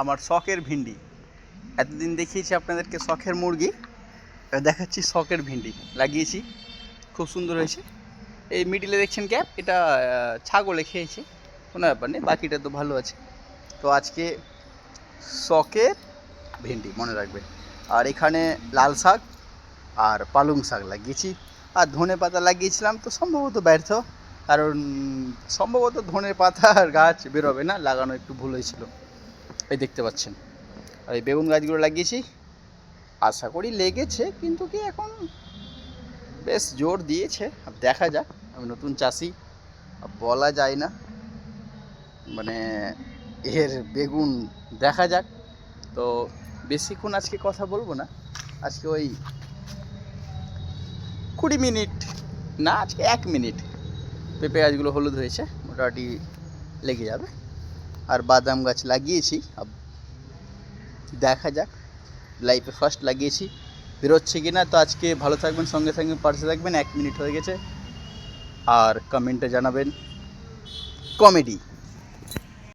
আমার শখের ভিন্ডি। এতদিন দেখিয়েছি আপনাদেরকে শখের মুরগি। দেখাচ্ছি শখের ভিন্ডি। লাগিয়েছি। খুব সুন্দর হয়েছে। এই মিডিলে দেখছেন ক্যাপ? এটা ছাগলে খেয়েছে। কোনো ব্যাপার নেই, বাকিটা তো ভালো আছে। তো আজকে শখের ভেন্ডি, মনে রাখবে আর এখানে লাল শাক আর পালং শাক লাগিয়েছি। আর ধনে পাতা লাগিয়েছিলাম তো সম্ভবত ব্যর্থ। কারণ, সম্ভবত ধনে পাতার গাছ বেরোবে না, লাগানো একটু ভুল হয়েছিল। এই দেখতে পাচ্ছেন। আর এই বেগুন গাছগুলো লাগিয়েছি। আশা করি লেগেছে, কিন্তু কি এখন বেশ জোর দিয়েছে। দেখা যাক, আমি নতুন চাষি বলা যায় না। মানে এর বেগুন দেখা যাক। তো বেশিক্ষণ আজকে কথা বলব না। আজকে ওই কুড়ি মিনিট, না, আজকে এক মিনিট। পেঁপে গাছগুলো হলুদ হয়েছে, মোটামুটি লেগে যাবে। আর বাদাম গাছ লাগিয়েছি। দেখা যাক। লাইফে ফার্স্ট লাগিয়েছি। বেরোচ্ছে কি না তো আজকে ভালো থাকবেন, সঙ্গে সঙ্গে পাশে থাকবেন। এক মিনিট হয়ে গেছে। আর কমেন্টে জানাবেন কমেডি